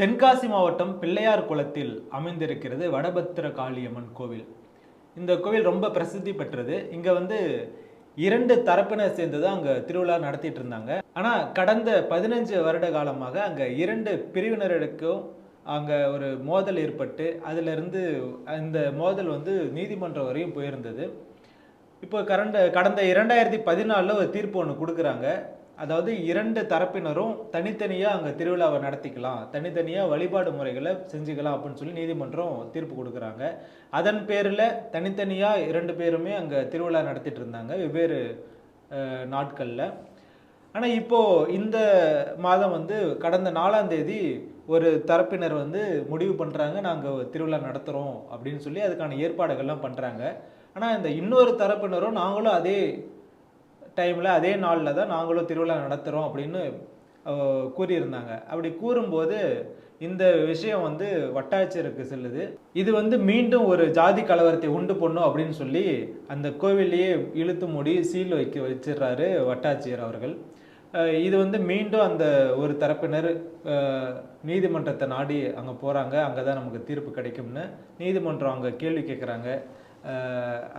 தென்காசி மாவட்டம் பிள்ளையார் குளத்தில் அமைந்திருக்கிறது வடபத்திர காளியம்மன் கோவில். இந்த கோவில் ரொம்ப பிரசித்தி பெற்றது. இங்க வந்து இரண்டு தரப்பினர் சேர்ந்து தான் அங்க திருவிழா நடத்திட்டு இருந்தாங்க. ஆனா கடந்த பதினஞ்சு வருட காலமாக அங்க இரண்டு பிரிவினருக்கும் அங்க ஒரு மோதல் ஏற்பட்டு அதுல இருந்து இந்த மோதல் வந்து நீதிமன்றம் வரையும் போயிருந்தது. இப்போ கரண்ட கடந்த இரண்டாயிரத்தி பதினாலில் ஒரு தீர்ப்பு ஒன்று கொடுக்குறாங்க. அதாவது இரண்டு தரப்பினரும் தனித்தனியாக அங்கே திருவிழாவை நடத்திக்கலாம் தனித்தனியாக வழிபாடு முறைகளை செஞ்சுக்கலாம் அப்படின்னு சொல்லி நீதிமன்றம் தீர்ப்பு கொடுக்குறாங்க. அதன் பேரில் தனித்தனியாக இரண்டு பேருமே அங்கே திருவிழா நடத்திட்டு இருந்தாங்க வெவ்வேறு நாட்களில். ஆனால் இப்போது இந்த மாதம் வந்து கடந்த நாலாம் தேதி ஒரு தரப்பினர் வந்து முடிவு பண்ணுறாங்க நாங்கள் திருவிழா நடத்துகிறோம் அப்படின்னு சொல்லி அதுக்கான ஏற்பாடுகள்லாம் பண்ணுறாங்க ஆனால் இந்த இன்னொரு தரப்பினரும் நாங்களும் அதே டைமில் அதே நாளில் தான் நாங்களும் திருவிழா நடத்துகிறோம் அப்படின்னு கூறியிருந்தாங்க. அப்படி கூறும்போது இந்த விஷயம் வந்து வட்டாட்சியருக்கு செல்லுது. இது வந்து மீண்டும் ஒரு ஜாதி கலவரத்தை உண்டு பண்ணும் அப்படின்னு சொல்லி அந்த கோவிலையே இழுத்து மூடி சீல் வைக்க வச்சிடுறாரு வட்டாட்சியர் அவர்கள். இது வந்து மீண்டும் அந்த ஒரு தரப்பினர் நீதிமன்றத்தை நாடி அங்கே போகிறாங்க அங்கே தான் நமக்கு தீர்ப்பு கிடைக்கும்னு நீதிமன்றம் அங்கே கேள்வி கேட்குறாங்க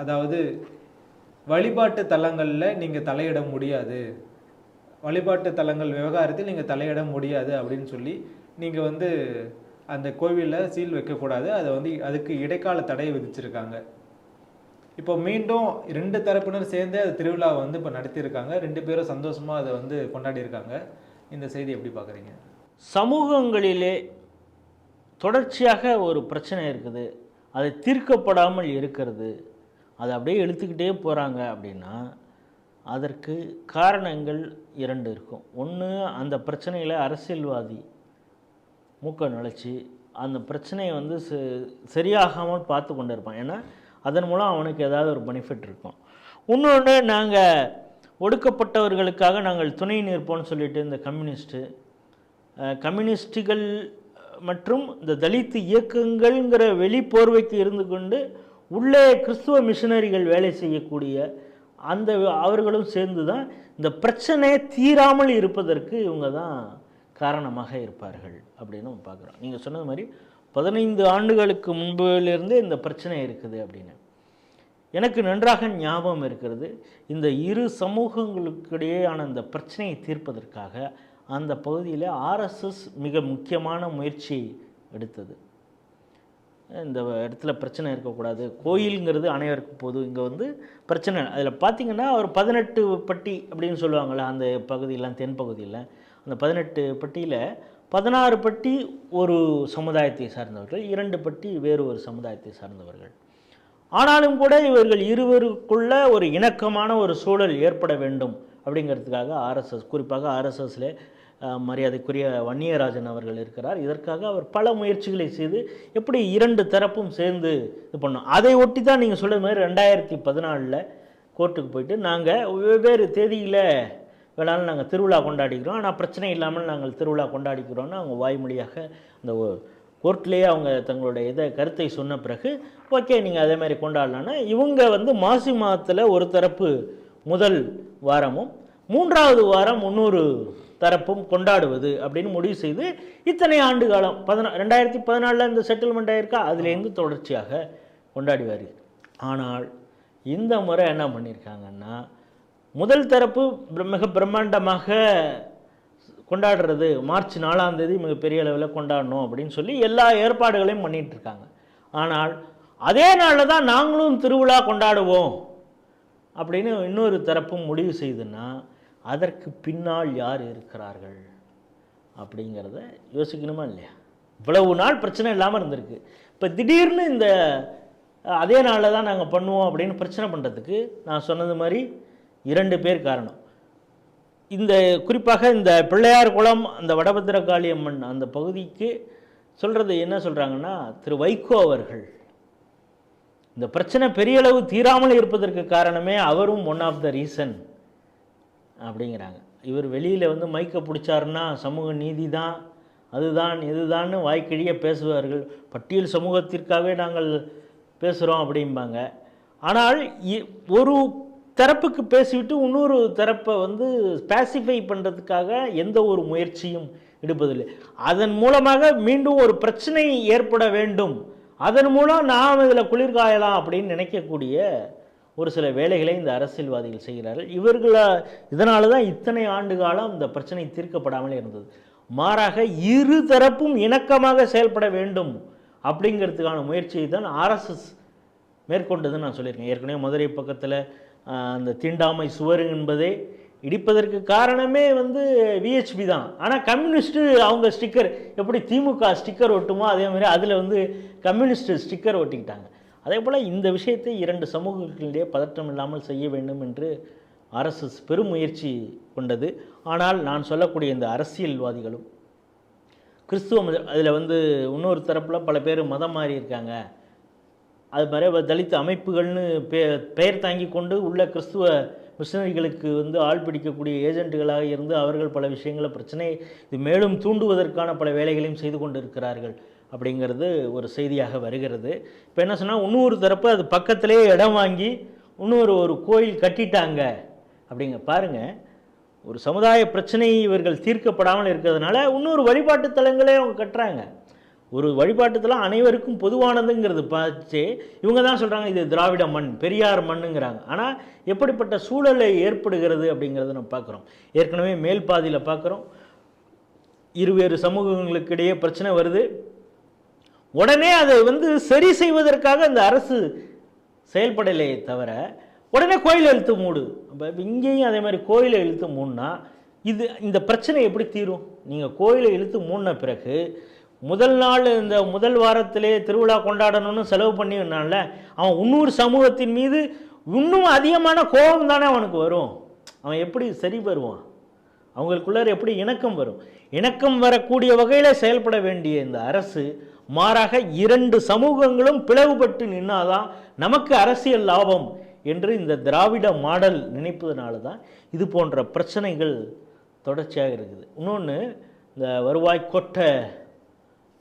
அதாவது வழிபாட்டு தலங்களில் நீங்கள் தலையிட முடியாது. வழிபாட்டு தலங்கள் விவகாரத்தில் நீங்கள் தலையிட முடியாது அப்படின்னு சொல்லி நீங்கள் வந்து அந்த கோவிலில் சீல் வைக்கக்கூடாது. அதை வந்து அதுக்கு இடைக்கால தடை விதிச்சிருக்காங்க. இப்போ மீண்டும் ரெண்டு தரப்பினர் சேர்ந்து அது திருவிழாவை வந்து இப்போ நடத்தியிருக்காங்க. ரெண்டு பேரும் சந்தோஷமாக அதை வந்து கொண்டாடி இருக்காங்க இந்த செய்தி எப்படி பார்க்குறீங்க? சமூகங்களிலே தொடர்ச்சியாக ஒரு பிரச்சனை இருக்குது. அது தீர்க்கப்படாமல் இருக்கிறது. அதை அப்படியே இழுத்துக்கிட்டே போகிறாங்க அப்படின்னா அதற்கு காரணங்கள் இரண்டு இருக்கும். ஒன்று அந்த பிரச்சனையில் அரசியல்வாதி மூக்க நுழைச்சி அந்த பிரச்சனையை வந்து ச- சரியாகாமல் பார்த்து கொண்டு இருப்பான் ஏன்னா அதன் மூலம் அவனுக்கு ஏதாவது ஒரு பெனிஃபிட் இருக்கும். இன்னொன்று நாங்கள் ஒடுக்கப்பட்டவர்களுக்காக நாங்கள் துணை நிற்போம்னு சொல்லிட்டு இந்த கம்யூனிஸ்ட்டு கம்யூனிஸ்டுகள் மற்றும் இந்த தலித் இயக்கங்கள்ங்கிற வெளி போர்வைக்கு இருந்து கொண்டு உள்ளே கிறிஸ்துவ மிஷினரிகள் வேலை செய்யக்கூடிய அந்த அவர்களும் சேர்ந்து தான் இந்த பிரச்சனையை தீராமல் இருப்பதற்கு இவங்க தான் காரணமாக இருப்பார்கள் அப்படின்னு நம்ம பார்க்குறோம். நீங்கள் சொன்னது மாதிரி பதினைந்து ஆண்டுகளுக்கு முன்பிலிருந்தே இந்த பிரச்சனை இருக்குது அப்படின்னு. எனக்கு நன்றாக ஞாபகம் இருக்கிறது இந்த இரு சமூகங்களுக்கிடையேயான இந்த பிரச்சனையை தீர்ப்பதற்காக அந்த பகுதியில் ஆர்எஸ்எஸ் மிக முக்கியமான முயற்சி எடுத்தது. இந்த இடத்துல பிரச்சனை இருக்கக்கூடாது. கோயிலுங்கிறது அனைவருக்கும் போதும் இங்கே வந்து பிரச்சனை அதில் பார்த்தீங்கன்னா ஒரு பதினெட்டு பட்டி அப்படின்னு சொல்லுவாங்கள்ல அந்த பகுதியெல்லாம் தென் பகுதியில். அந்த பதினெட்டு பட்டியில் பதினாறு பட்டி ஒரு சமுதாயத்தை சார்ந்தவர்கள் இரண்டு பட்டி வேறு ஒரு சமுதாயத்தை சார்ந்தவர்கள். ஆனாலும் கூட இவர்கள் இருவருக்குள்ள ஒரு இணக்கமான ஒரு சூழல் ஏற்பட வேண்டும் அப்படிங்கிறதுக்காக ஆர்எஸ்எஸ் குறிப்பாக ஆர்எஸ்எஸ்லேயே மரியாதைக்குரிய வன்னியராஜன் அவர்கள் இருக்கிறார். இதற்காக அவர் பல முயற்சிகளை செய்து எப்படி இரண்டு தரப்பும் சேர்ந்து இது பண்ணோம். அதை ஒட்டி தான் நீங்கள் சொல்கிற மாதிரி ரெண்டாயிரத்தி பதினாலில் கோர்ட்டுக்கு போயிட்டு நாங்கள் வெவ்வேறு தேதியில் வேணாலும் நாங்கள் திருவிழா கொண்டாடிக்கிறோம். ஆனால் பிரச்சனை இல்லாமல் நாங்கள் திருவிழா கொண்டாடிக்கிறோன்னு அவங்க வாய்மொழியாக அந்த கோர்ட்லேயே அவங்க தங்களுடைய இதை கருத்தை சொன்ன பிறகு ஓகே நீங்கள் அதே மாதிரி கொண்டாடலான்னா இவங்க வந்து மாசி மாதத்தில் ஒரு தரப்பு முதல் வாரமும் மூன்றாவது வாரம் இன்னொரு தரப்பும் கொண்டாடுவது அப்படின்னு முடிவு செய்து இத்தனை ஆண்டு காலம் பதினா ரெண்டாயிரத்தி பதினாலில் இந்த செட்டில்மெண்ட் ஆயிருக்கா? அதுலேருந்து தொடர்ச்சியாக கொண்டாடுவார் ஆனால் இந்த முறை என்ன பண்ணியிருக்காங்கன்னா முதல் தரப்பு மிக பிரம்மாண்டமாக கொண்டாடுறது மார்ச் நாலாம் தேதி மிகப்பெரிய அளவில் கொண்டாடணும் அப்படின்னு சொல்லி எல்லா ஏற்பாடுகளையும் பண்ணிட்டு இருக்காங்க. ஆனால் அதே நாளில் தான் நாங்களும் திருவிழா கொண்டாடுவோம் அப்படின்னு இன்னொரு தரப்பும் முடிவு செய்துன்னா அதற்கு பின்னால் யார் இருக்கிறார்கள்? அப்படிங்கிறத யோசிக்கணுமா இல்லையா? இவ்வளவு நாள் பிரச்சனை இல்லாமல் இருந்திருக்கு. இப்போ திடீர்னு இந்த அதே நாளில் தான் நாங்கள் பண்ணுவோம் அப்படின்னு பிரச்சனை பண்ணுறதுக்கு நான் சொன்னது மாதிரி இரண்டு பேர் காரணம். இந்த குறிப்பாக இந்த பிள்ளையார் குளம் அந்த வடபத்திரகாளி அம்மன் அந்த பகுதிக்கு சொல்கிறது என்ன சொல்கிறாங்கன்னா திரு வைகோ அவர்கள். இந்த பிரச்சனை பெரிய அளவு தீராமல் இருப்பதற்கு காரணமே அவரும் ஒன் ஆஃப் த ரீசன் அப்படிங்கிறாங்க. இவர் வெளியில் வந்து மைக்கை பிடிச்சாருன்னா சமூக நீதி தான் அதுதான் இதுதான்னு வாய்க்கிழிய பேசுவார்கள். பட்டியல் சமூகத்திற்காகவே நாங்கள் பேசுகிறோம் அப்படிம்பாங்க. ஆனால் இ- ஒரு தரப்புக்கு பேசிவிட்டு இன்னொரு தரப்பை வந்து ஸ்பேசிஃபை பண்ணுறதுக்காக எந்த ஒரு முயற்சியும் எடுப்பதில்லை. அதன் மூலமாக மீண்டும் ஒரு பிரச்சனை ஏற்பட வேண்டும். அதன் மூலம் நாம் இதில் குளிர்காயலாம் அப்படின்னு நினைக்கக்கூடிய ஒரு சில வேலைகளை இந்த அரசியல்வாதிகள் செய்கிறார்கள். இவர்கள இதனால தான் இத்தனை ஆண்டு காலம் இந்த பிரச்சனை தீர்க்கப்படாமல் இருந்தது. மாறாக இரு தரப்பும் இணக்கமாக செயல்பட வேண்டும் அப்படிங்கிறதுக்கான முயற்சியை தான் ஆர்எஸ்எஸ் மேற்கொண்டதுன்னு நான் சொல்லியிருக்கேன். ஏற்கனவே மதுரை பக்கத்தில் அந்த தீண்டாமை சுவர் என்பதே இடிப்பதற்கு காரணமே வந்து விஹெச்பி தான். ஆனால் கம்யூனிஸ்ட்டு அவங்க ஸ்டிக்கர் எப்படி திமுக ஸ்டிக்கர் ஒட்டுமோ அதே மாதிரி அதில் வந்து கம்யூனிஸ்ட் ஸ்டிக்கர் ஒட்டிக்கிட்டாங்க. அதே போல் இந்த விஷயத்தை இரண்டு சமூகங்களிடையே பதற்றம் இல்லாமல் செய்ய வேண்டும் என்று அரசு பெரும் முயற்சி கொண்டது. ஆனால் நான் சொல்லக்கூடிய இந்த அரசியல்வாதிகளும் கிறிஸ்துவ மத அதில் வந்து இன்னொரு தரப்பில் பல பேர் மதம் மாறி இருக்காங்க. அது மாதிரி தலித் அமைப்புகள்னு பே பெயர் தாங்கி கொண்டு உள்ள கிறிஸ்துவ மிஷினரிகளுக்கு வந்து ஆள் பிடிக்கக்கூடிய ஏஜென்ட்டுகளாக இருந்து அவர்கள் பல விஷயங்களை பிரச்சனை இது மேலும் தூண்டுவதற்கான பல வேலைகளையும் செய்து கொண்டு இருக்கிறார்கள் அப்படிங்கிறது ஒரு செய்தியாக வருகிறது. இப்போ என்ன சொன்னால் இன்னொரு தரப்பு அது பக்கத்திலே இடம் வாங்கி இன்னொரு ஒரு கோயில் கட்டிட்டாங்க. அப்படிங்க பாருங்க. ஒரு சமுதாய பிரச்சனை இவர்கள் தீர்க்கப்படாமல் இருக்கிறதுனால இன்னொரு வழிபாட்டு தலங்களே அவங்க கட்டுறாங்க. ஒரு வழிபாட்டுத்தலம் அனைவருக்கும் பொதுவானதுங்கிறது பார்த்து இவங்க தான் சொல்கிறாங்க இது திராவிட மண் பெரியார் மண்ணுங்கிறாங்க. ஆனால் எப்படிப்பட்ட சூழலை ஏற்படுகிறது அப்படிங்கிறத நம்ம பார்க்குறோம். ஏற்கனவே மேல் பாதியில் பார்க்குறோம். இருவேறு சமூகங்களுக்கு இடையே பிரச்சனை வருது. உடனே அதை வந்து சரி செய்வதற்காக அந்த அரசு செயல்படலையே தவிர உடனே கோயிலை இழுத்து மூடு. இப்போ இங்கேயும் அதே மாதிரி கோயிலை இழுத்து மூடினா இது இந்த பிரச்சனை எப்படி தீரும்? நீங்கள் கோயிலை இழுத்து மூடின பிறகு முதல் நாள் இந்த முதல் வாரத்திலே திருவிழா கொண்டாடணும்னு செலவு பண்ணினால அவன் இன்னொரு சமூகத்தின் மீது இன்னும் அதிகமான கோபம் தானே அவனுக்கு வரும். அவன் எப்படி சரி வருவான்? அவங்களுக்குள்ளார் எப்படி இணக்கம் வரும்? இணக்கம் வரக்கூடிய வகையில் செயல்பட வேண்டிய இந்த அரசு மாறாக இரண்டு சமூகங்களும் பிளவுபட்டு நின்னாதான் நமக்கு அரசியல் லாபம் என்று இந்த திராவிட மாடல் நினைப்பதனால தான் இது போன்ற பிரச்சனைகள் தொடர்ச்சியாக இருக்குது. இன்னொன்று இந்த வருவாய் கொட்டை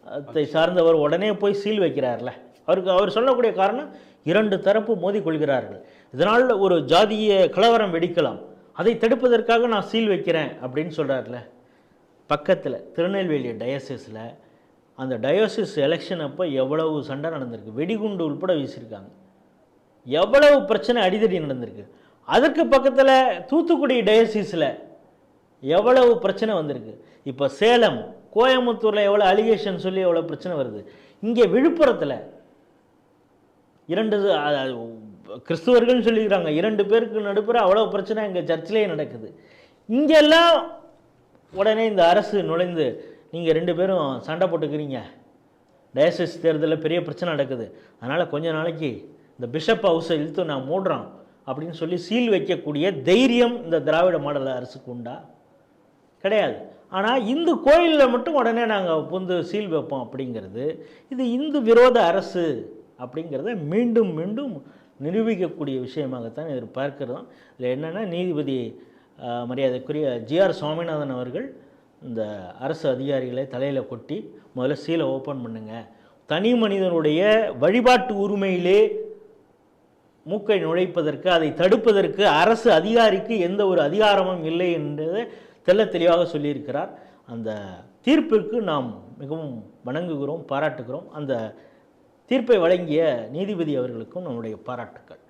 அதை சார்ந்தவர் உடனே போய் சீல் வைக்கிறார்ல. அவருக்கு அவர் சொல்லக்கூடிய காரணம் இரண்டு தரப்பு மோதிக்கொள்கிறார்கள் இதனால் ஒரு ஜாதிய கலவரம் வெடிக்கலாம். அதை தடுப்பதற்காக நான் சீல் வைக்கிறேன் அப்படின்னு சொல்கிறார்ல பக்கத்தில் திருநெல்வேலி டயசிஸில் அந்த டயோசிஸ் எலெக்ஷன் அப்போ எவ்வளவு சண்டை நடந்திருக்கு? வெடிகுண்டு உள்பட வீசியிருக்காங்க. எவ்வளவு பிரச்சனை அடிதடி நடந்திருக்கு? அதற்கு பக்கத்தில் தூத்துக்குடி டயோசிஸில் எவ்வளவு பிரச்சனை வந்திருக்கு? இப்போ சேலம் கோயம்புத்தூரில் எவ்வளோ அலிகேஷன் சொல்லி எவ்வளோ பிரச்சனை வருது? இங்கே விழுப்புரத்தில் இரண்டு கிறிஸ்துவர்கள்னு சொல்லிக்கிறாங்க இரண்டு பேருக்கு நடுப்புற அவ்வளோ பிரச்சனை இங்கே சர்ச்சிலேயே நடக்குது. இங்கெல்லாம் உடனே இந்த அரசு நுழைந்து நீங்கள் ரெண்டு பேரும் சண்டை போட்டுக்கிறீங்க. டயசிஸ் தேர்தலில் பெரிய பிரச்சனை நடக்குது. அதனால் கொஞ்ச நாளைக்கு இந்த பிஷப் ஹவுஸை இழுத்து நான் மூடுறோம் அப்படின்னு சொல்லி சீல் வைக்கக்கூடிய தைரியம் இந்த திராவிட மாடல் அரசுக்கு உண்டா? கிடையாது. ஆனால் இந்து கோயிலில் மட்டும் உடனே நாங்கள் புந்து சீல் வைப்போம் அப்படிங்கிறது இது இந்து விரோத அரசு அப்படிங்கிறத மீண்டும் மீண்டும் நிரூபிக்கக்கூடிய விஷயமாகத்தான் எதிர்பார்க்கிறோம் இதில் என்னென்னா நீதிபதி மரியாதைக்குரிய ஜிஆர் சுவாமிநாதன் அவர்கள் இந்த அரசு அதிகாரிகளை தலையில் கொட்டி முதல்ல சீலை ஓப்பன் பண்ணுங்கள் தனி மனிதனுடைய வழிபாட்டு உரிமையிலே மூக்கை நுழைப்பதற்கு அதை தடுப்பதற்கு அரசு அதிகாரிக்கு எந்த ஒரு அதிகாரமும் இல்லை என்றதை தெல்ல தெளிவாக சொல்லியிருக்கிறார். அந்த தீர்ப்பிற்கு நாம் மிகவும் வணங்குகிறோம் பாராட்டுகிறோம். அந்த தீர்ப்பை வழங்கிய நீதிபதி அவர்களுக்கும் நம்முடைய பாராட்டுக்கள்.